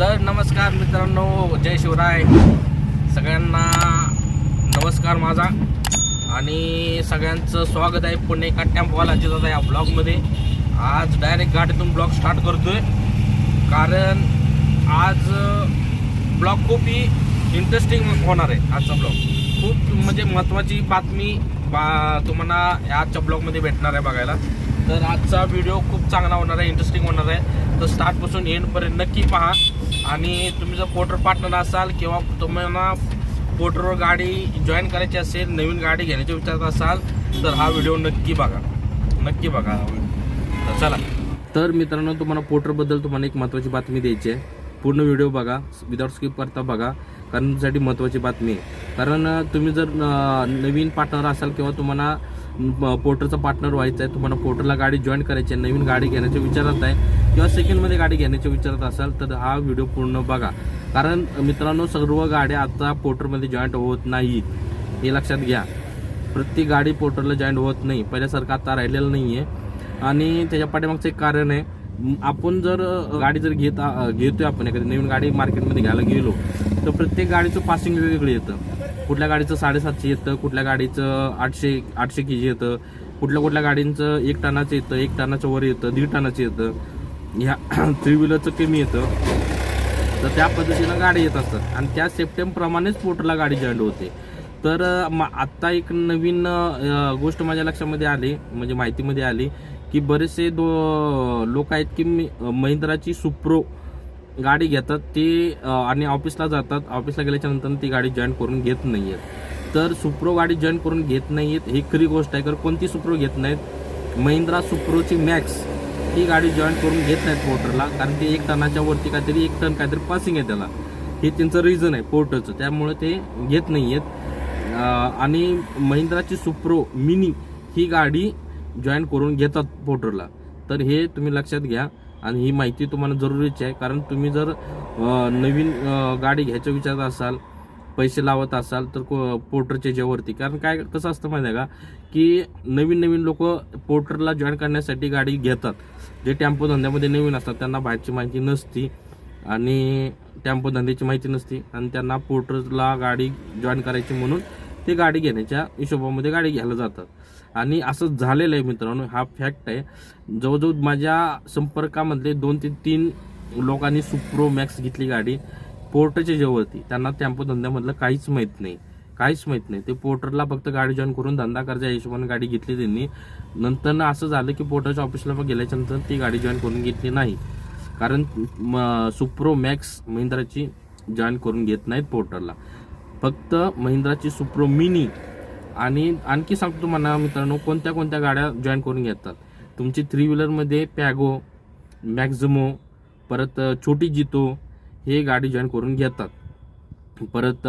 तर नमस्कार मित्रांनो जय शिवराय. सगळ्यांना नमस्कार माझा. आणि सगळ्यांचं स्वागत आहे पुणे एका टेम्पोवाला जिथं या ब्लॉगमध्ये. आज डायरेक्ट गाडीतून ब्लॉग स्टार्ट करतोय. कारण आज ब्लॉग खूप ही इंटरेस्टिंग होणार आहे आजचा ब्लॉग. खूप म्हणजे महत्त्वाची बातमी बा तुम्हाला या आजच्या ब्लॉगमध्ये भेटणार आहे बघायला. तर आजचा व्हिडिओ खूप चांगला होणार आहे इंटरेस्टिंग होणार आहे. तर स्टार्टपासून एंडपर्यंत नक्की पहा. आणि तुम्ही जर पोटर पार्टनर असाल किंवा तुम्हाला पोर्टरवर गाडी जॉईन करायची असेल नवीन गाडी घेण्याचे विचारत असाल तर हा व्हिडिओ नक्की बघा. नक्की बघा हा तर चला. तर मित्रांनो तुम्हाला पोटरबद्दल तुम्हाला एक महत्त्वाची बातमी द्यायची आहे. पूर्ण व्हिडिओ बघा. विदाउट स्किप करता बघा. कारण तुमच्यासाठी महत्त्वाची बातमी आहे. कारण तुम्ही जर नवीन पार्टनर असाल किंवा तुम्हाला पोर्टरचा पार्टनर व्हायचं आहे तुम्हाला पोर्टरला गाडी जॉईन करायची आहे नवीन गाडी घेण्याच्या विचारात आहे किंवा सेकंडमध्ये गाडी घेण्याच्या विचारात असाल तर हा व्हिडिओ पूर्ण बघा. कारण मित्रांनो सर्व गाड्या आता पोर्टरमध्ये जॉईंट होत नाहीत. हे लक्षात घ्या. प्रत्येक गाडी पोर्टरला जॉईंट होत नाही. पहिल्यासारखं आता राहिलेलं नाही आहे आणि त्याच्या पाठीमागचं एक कारण आहे आपण जर गाडी जर घेत घेतोय आपण एखादी नवीन गाडी मार्केटमध्ये घ्यायला गेलो तर प्रत्येक गाडीचं पासिंग वेगवेगळं येतं. कुठल्या गाडीचं साडेसातशे येतं कुठल्या गाडीचं आठशे आठशे के जी येतं कुठल्या कुठल्या गाडींचं एक टनाचं येतं एक टनाचं वर येतं दीड टनाचं येतं. ह्या थ्री व्हीलरचं कमी येतं. तर त्या पद्धतीनं गाडी येत असतात. आणि त्या सेप्टेमप्रमाणेच पोर्टरला गाडी जॉईंट होते. तर आत्ता एक नवीन गोष्ट माझ्या लक्षामध्ये आली म्हणजे माहितीमध्ये आली की बरेचसे दो लोक आहेत की महिंद्राची सुप्रो गाडी घेतात ते आणि ऑफिसला जातात. ऑफिसला गेल्याच्यानंतर ती गाडी जॉईन करून घेत नाही आहेत तर सुप्रो गाडी जॉईन करून घेत नाही आहेत ही खरी गोष्ट आहे. कारण कोणती सुप्रो घेत नाहीत? महिंद्रा सुप्रोची मॅक्स. ही गाडी जॉईन करून घेत नाहीत पोर्टरला कारण ते एक टनाच्या वरती काहीतरी एक टन काहीतरी पासिंग आहे त्याला. हे त्यांचं रिझन आहे पोर्टरचं त्यामुळे ते घेत नाही आहेत आणि महिंद्राची सुप्रो मिनी ही गाडी जॉईन करून घेतात पोर्टरला. तर हे तुम्ही लक्षात घ्या. आणि ही माहिती तुम्हाला जरुरीची आहे. कारण तुम्ही जर नवीन गाडी घ्यायचा विचारत असाल पैसे लावत असाल तर को- पोर्टरच्या ज्यावरती कारण काय कसं असतं माहिती आहे का? की नवीन नवीन लोक पोर्टरला जॉईन करण्यासाठी गाडी घेतात. जे टेम्पो धंद्यामध्ये नवीन असतात त्यांना बाहेरची माहिती नसती आणि टॅम्पो धंद्याची माहिती नसती. आणि त्यांना पोर्टरला गाडी जॉईन करायची म्हणून ते गाडी घेण्याच्या हिशोबामध्ये गाडी घ्यायला जातात. आणि असं झालेलं आहे मित्रांनो हा फॅक्ट आहे. जवळजवळ माझ्या संपर्कामधले दोन ते तीन लोकांनी सुप्रो मॅक्स घेतली गाडी पोर्टरच्या जवळती. त्यांना टॅम्पो धंद्यामधलं काहीच माहीत नाही. काहीच माहीत नाही. ते पोर्टरला फक्त गाडी जॉईन करून धंदा करायच्या हिशोबाने गाडी घेतली त्यांनी. नंतर असं झालं की पोर्टरच्या ऑफिसला मग गेल्याच्यानंतर ती गाडी जॉईन करून घेतली नाही. कारण म- सुप्रो मॅक्स महिंद्राची जॉईन करून घेत नाहीत पोर्टरला. फक्त महिंद्राची सुप्रो मिनी आणि आणखी सांगतो तुम्हाला मित्रांनो कोणत्या कोणत्या गाड्या जॉईन करून घेतात. तुमची थ्री व्हीलरमध्ये पॅगो मॅक्झिमो परत छोटी जितो हे गाडी जॉईन करून घेतात. परत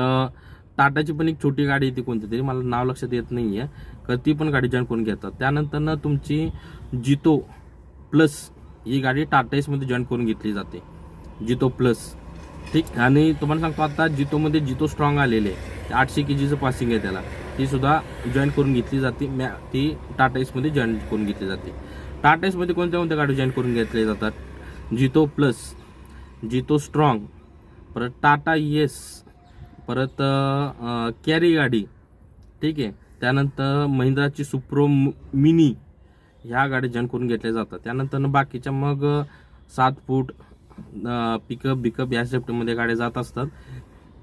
टाटाची पण एक छोटी गाडी येते कोणती तरी मला नाव लक्षात येत नाही आहे ती पण गाडी जॉईन करून घेतात. त्यानंतरनं तुमची जितो प्लस ही गाडी टाटा एसमध्ये जॉईन करून घेतली जाते. जितो प्लस. ठीक? आणि तुम्हाला सांगतो आता जितोमध्ये जितो स्ट्रॉंग आलेले आहे. आठशे के जीचं पासिंग आहे त्याला. ही सुद्धा जॉईन करून घेतली जाते. मॅ ती टाटा एसमध्ये जॉईन करून घेतली जाते. टाटा एसमध्ये कोणत्या कोणत्या गाडी जॉईन करून घेतल्या जातात? जितो प्लस जितो स्ट्रॉंग परत टाटा येस परत कॅरी गाडी. ठीक आहे? त्यानंतर महिंद्राची सुप्रो मिनी ह्या गाड्या जॉईन करून घेतल्या जातात. त्यानंतर बाकीच्या मग सात फूट पिकअप बिकअप या सेफ्टीमध्ये गाड्या जात असतात.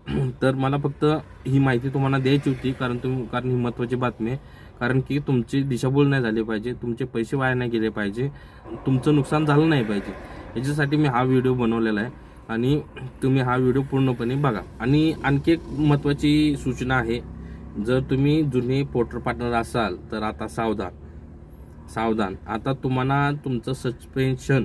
तर मला फक्त ही माहिती तुम्हाला द्यायची होती कारण तुम्ही कारण ही महत्त्वाची बातमी आहे. कारण की तुमची दिशाभूल नाही झाली पाहिजे तुमचे पैसे वाया नाही गेले पाहिजे तुमचं नुकसान झालं नाही पाहिजे. याच्यासाठी मी हा व्हिडिओ बनवलेला आहे आणि तुम्ही हा व्हिडिओ पूर्णपणे बघा. आणि आणखी एक महत्त्वाची सूचना आहे जर तुम्ही जुने पोर्टर पार्टनर असाल तर आता सावधान सावधान. आता तुम्हाला तुमचं सस्पेन्शन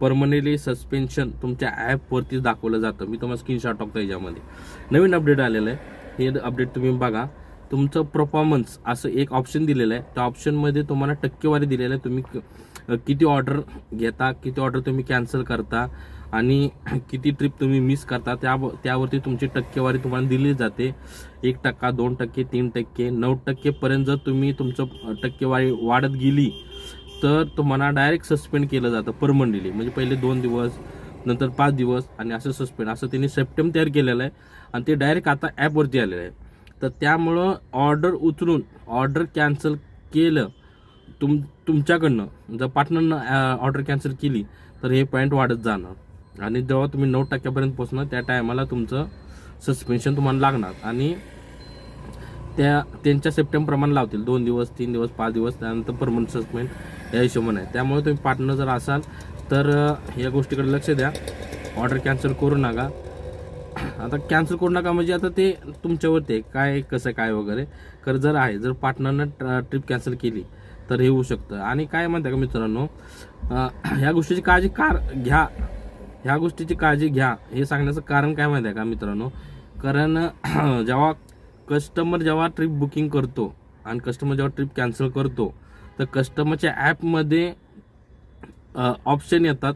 परमनेंटली सस्पेन्शन तुमच्या ॲपवरती दाखवलं जातं. मी तुम्हाला स्क्रीनशॉट टाकतो याच्यामध्ये. नवीन अपडेट आलेलं आहे. हे अपडेट तुम्ही बघा. तुमचं परफॉर्मन्स असं एक ऑप्शन दिलेलं आहे. त्या ऑप्शनमध्ये तुम्हाला टक्केवारी दिलेलं आहे. तुम्ही क- किती ऑर्डर घेता किती ऑर्डर तुम्ही कॅन्सल करता आणि किती ट्रिप तुम्ही मिस करता त्या त्यावरती तुमची टक्केवारी तुम्हाला दिली जाते. एक टक्का दोन टक्के तीन टक्के नऊ टक्केपर्यंत जर तुम्ही तुमचं टक्केवारी वाढत गेली तर तुम्हाला डायरेक्ट सस्पेंड केलं जातं परमनंटली म्हणजे पहिले दोन दिवस नंतर पाच दिवस आणि असं सस्पेंड असं त्यांनी सेप्टेम तयार केलेलं आहे. आणि ते डायरेक्ट आता ॲपवरती आलेलं आहे. तर त्यामुळं ऑर्डर उचलून ऑर्डर कॅन्सल केलं तुम तुमच्याकडनं जर पार्टनरनं ऑर्डर कॅन्सल केली तर हे पॉईंट वाढत जाणं आणि जेव्हा तुम्ही नऊ टक्क्यापर्यंत पोचणार त्या टायमाला तुमचं सस्पेन्शन तुम्हाला लागणार. आणि त्या त्यांच्या सेप्टेंबरप्रमाणे लावतील. दोन दिवस तीन दिवस पाच दिवस त्यानंतर परमनंट सस्पेंड या हिशोबाने. आहे त्यामुळे तुम्ही पार्टनर जर असाल तर या गोष्टीकडे लक्ष द्या. ऑर्डर कॅन्सल करू नका. आता कॅन्सल करू नका म्हणजे आता ते तुमच्यावरती आहे. काय कसं काय वगैरे. कर जर आहे जर पार्टनरनं ट्रिप कॅन्सल केली तर हे होऊ शकतं. आणि काय म्हणता का मित्रांनो ह्या गोष्टीची काळजी कार घ्या. ह्या गोष्टीची काळजी घ्या. हे सांगण्याचं कारण काय माहिती आहे का मित्रांनो? कारण जेव्हा कस्टमर जेव्हा ट्रिप बुकिंग करतो आणि कस्टमर जेव्हा ट्रिप कॅन्सल करतो तर कस्टमरच्या ॲपमध्ये ऑप्शन येतात.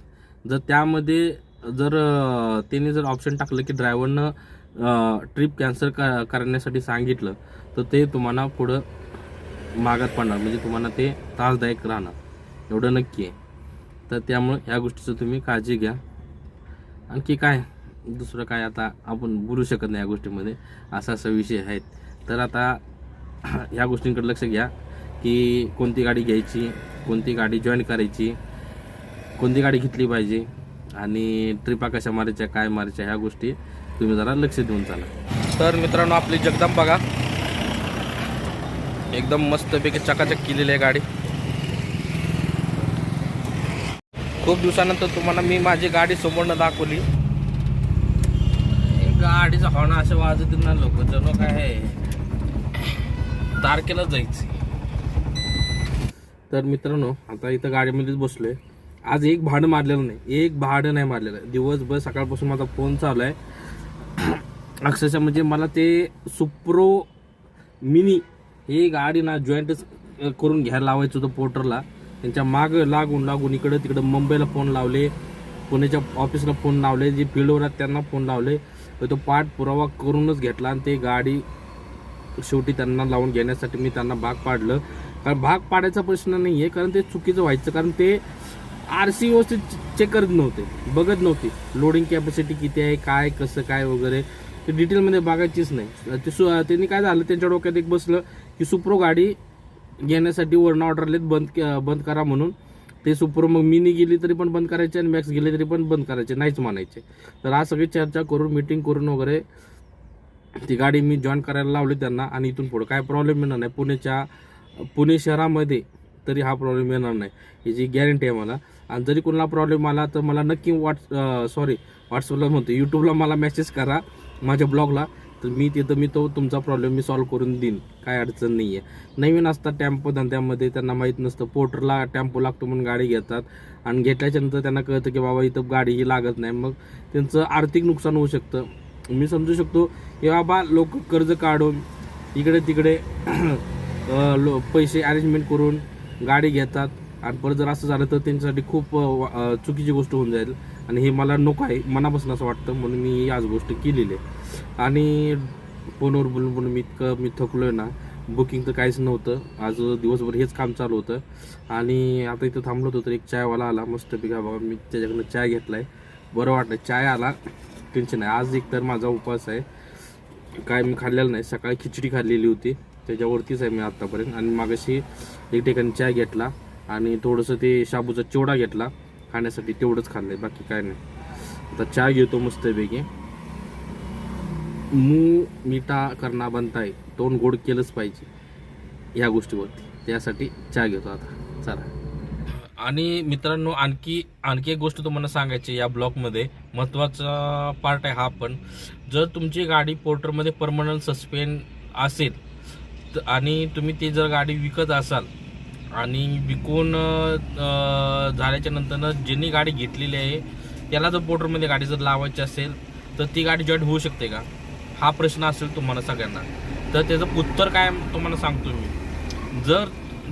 जर त्यामध्ये जर त्याने जर ऑप्शन टाकलं की ड्रायव्हरनं ट्रिप कॅन्सल करण्यासाठी सांगितलं तर ते तुम्हाला पुढं मागात पडणार. म्हणजे तुम्हाला ते त्रासदायक राहणार. एवढं नक्की आहे. तर त्यामुळं ह्या गोष्टीचं तुम्ही काळजी घ्या. आणखी काय? दुसरं काय आता आपण बोलू शकत नाही या गोष्टीमध्ये. असा असा विषय आहेत. तर आता ह्या गोष्टींकडे लक्ष घ्या. की कोणती गाडी घ्यायची कोणती गाडी जॉईन करायची कोणती गाडी घेतली पाहिजे आणि ट्रिपा कशा मारायच्या काय मारायच्या ह्या गोष्टी तुम्ही जरा लक्ष देऊन चाला. तर मित्रांनो आपली जगदम बघा. एकदम मस्तपैकी चकाचक केलेली आहे गाडी. खूप दिवसानंतर तुम्हाला मी माझी गाडी समोरनं दाखवली. गाडीचा हॉर्न असे वाजत ना लोक जणू काय आहे? तारखेला जायचं. तर मित्रांनो आता इथं गाडीमध्येच बसलोय. आज एक भाडं मारलेलं नाही. एक भाडं नाही मारलेलं. दिवसभर सकाळपासून माझा फोन चालू आहे. अक्षरशः म्हणजे मला ते सुप्रो मिनी हे गाडी ना जॉईंटच करून घ्यायला लावायचं होतं पोर्टरला. त्यांच्या मागं लागून लागून इकडं तिकडं मुंबईला फोन लावले. पुण्याच्या ऑफिसला फोन लावले. जे फील्डवर आहेत त्यांना फोन लावले. तर तो पाठ पुरावा करूनच घेतला आणि ते गाडी शेवटी त्यांना लावून घेण्यासाठी मी त्यांना भाग पाडलं. कारण भाग पाडायचा प्रश्न नाही आहे कारण ते चुकीचं व्हायचं कारण ते आर सी व्यवस्थित चेक करत नव्हते बघत नव्हते लोडिंग कॅपॅसिटी किती आहे काय कसं काय वगैरे. ते डिटेलमध्ये बघायचीच नाही. ते सु त्यांनी काय झालं त्यांच्या डोक्यात एक बसलं की सुप्रो गाडी घेण्यासाठी वर्ण ऑर्डर आलेत बंद क- बंद करा म्हणून. ते सुप्रो मग मिनी गेली तरी पण बंद करायचे आणि मॅक्स गेले तरी पण बंद करायचे नाहीच म्हणायचे. तर आज सगळी चर्चा करून मिटिंग करून वगैरे ती गाडी मी जॉईन करायला लावली त्यांना आणि इथून पुढं. काय प्रॉब्लेम येणार नाही. पुण्याच्या पुणे शहरामध्ये तरी हा प्रॉब्लेम येणार नाही. याची गॅरंटी आहे मला. आणि जरी कोणाला प्रॉब्लेम आला तर मला नक्की व्हॉट्स सॉरी व्हॉट्सअपला म्हणतो यूट्यूबला मला मेसेज करा माझ्या ब्लॉगला तर मी तिथं मी तो तुमचा प्रॉब्लेम मी सॉल्व्ह करून देईन. काय अडचण नाही आहे नवीन असतात टॅम्पो धंद्यामध्ये त्यांना माहीत नसतं. पोर्टरला टॅम्पो लागतो म्हणून गाडी घेतात. आणि घेतल्याच्यानंतर त्यांना कळतं की बाबा इथं गाडी ही लागत नाही. मग त्यांचं आर्थिक नुकसान होऊ शकतं. मी समजू शकतो की बाबा लोक कर्ज काढून इकडे तिकडे लो पैसे अरेंजमेंट करून गाडी घेतात. आणि परत जर असं झालं तर त्यांच्यासाठी खूप वा- चुकीची गोष्ट होऊन जाईल. आणि हे मला नको आहे. मनापासून असं वाटतं. म्हणून मी आज गोष्ट केलेली आहे. आणि फोनवर बोलून बोलून मी इतकं मी थकलो आहे ना. बुकिंग तर काहीच नव्हतं. आज दिवसभर हेच काम चालू होतं. आणि आता इथं थांबलो होतो तर एक चायवाला आला. मस्त हा बाबा मी त्याच्याकडनं चाय घेतला आहे बरं वाटलं. चाय आला. टेन्शन आहे आज एक तर माझा उपवास आहे. काय मी खाल्लेलं नाही. सकाळी खिचडी खाल्लेली होती. त्याच्यावरतीच आहे मी आत्तापर्यंत आणि मागाशी एक ठिकाणी चाय घेतला आणि थोडंसं ते शाबूचा चिवडा घेतला. खाण्यासाठी तेवढंच खाल्लंय बाकी काय नाही. आता चाय घेतो मस्तपैकी. मू मिठा करणा बनताय तोंड गोड केलंच पाहिजे या गोष्टीवरती. त्यासाठी चहा घेतो आता. चला. आणि मित्रांनो आणखी आणखी एक गोष्ट तुम्हाला सांगायची या ब्लॉकमध्ये महत्त्वाचा पार्ट आहे हा पण. जर तुमची गाडी पोर्टरमध्ये परमनंट सस्पेंड असेल आणि तुम्ही ती जर गाडी विकत असाल आणि विकून झाल्याच्या नंतरनं ज्यांनी गाडी घेतलेली आहे त्याला जर पोटरमध्ये गाडी जर लावायची असेल तर ती गाडी जॉईंट होऊ शकते का? हा प्रश्न असेल तुम्हाला सगळ्यांना. तर त्याचं उत्तर काय तुम्हाला सांगतो मी. जर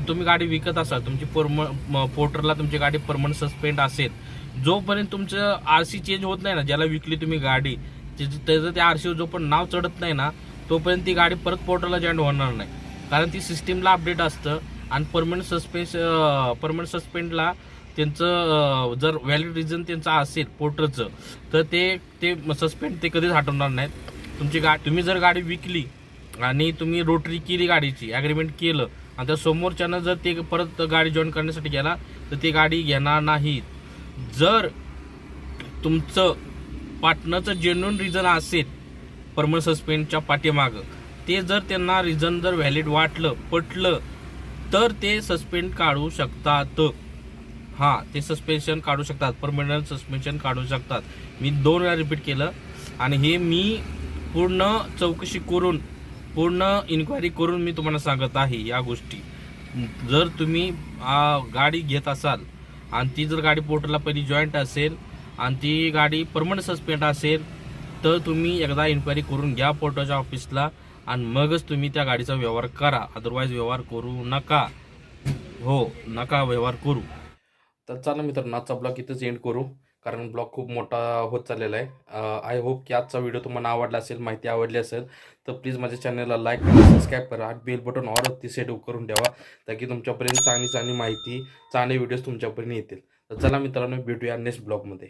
तुम्ही गाडी विकत असाल तुमची परम म- पोर्टरला तुमची गाडी परमनंट सस्पेंड असेल जोपर्यंत तुमचं आर सी चेंज होत नाही ना ज्याला विकली तुम्ही गाडी त्याचं त्याचं त्या आर सीवर जो पण नाव चढत नाही ना तोपर्यंत ती गाडी परत पोर्टरला जॉईन होणार नाही. कारण ती सिस्टीमला अपडेट असतं आणि परमनंट सस्पेन्स परमनंट सस्पेंडला त्यांचं जर व्हॅलिड रिझन त्यांचं असेल पोर्टरचं तर ते ते सस्पेंड ते कधीच हटवणार नाहीत. तुमची गा तुम्ही जर गाडी विकली आणि तुम्ही रोटरी केली गाडीची ॲग्रीमेंट केलं आणि त्या समोरच्यानं जर ते परत गाडी जॉईन करण्यासाठी गेला तर ती गाडी घेणार नाही जर तुमचं पार्टनरचं जेन्युन रिझन असेल परमनंट सस्पेंडच्या पाठीमागं. ते जर त्यांना रिझन जर व्हॅलिड वाटलं पटलं तर ते सस्पेंड काढू शकतात. हां ते सस्पेन्शन काढू शकतात. परमनंट सस्पेन्शन काढू शकतात. मी दोन वेळा रिपीट केलं आणि हे मी पूर्ण चौकशी करून पूर्ण इन्क्वायरी करून मी तुम्हाला सांगत आहे या गोष्टी. जर तुम्ही गाडी घेत असाल आणि ती जर गाडी पोर्टरला पहिली जॉईंट असेल आणि ती गाडी परमनंट सस्पेंड असेल तर तुम्ही एकदा इन्क्वायरी करून घ्या पोर्टरच्या ऑफिसला आणि मगच तुम्ही त्या गाडीचा व्यवहार करा. अदरवाईज व्यवहार करू नका. हो नका व्यवहार करू. तर चला मित्रांनो आजचा ब्लॉग इथंच एंड करू. कारण ब्लॉग खूप मोठा होत चाललेला आहे. आय होप की आजचा व्हिडिओ तुम्हाला आवडला असेल माहिती आवडली असेल तर प्लीज माझ्या चॅनलला लाईक करा. सबस्क्राईब करा बेल बटन ऑर ती सेट करून ठेवा ताकी तुमच्यापर्यंत चांगली चांगली माहिती चांगले व्हिडिओज तुमच्यापर्यंत येतील. तर चला मित्रांनो भेटूया नेक्स्ट ब्लॉगमध्ये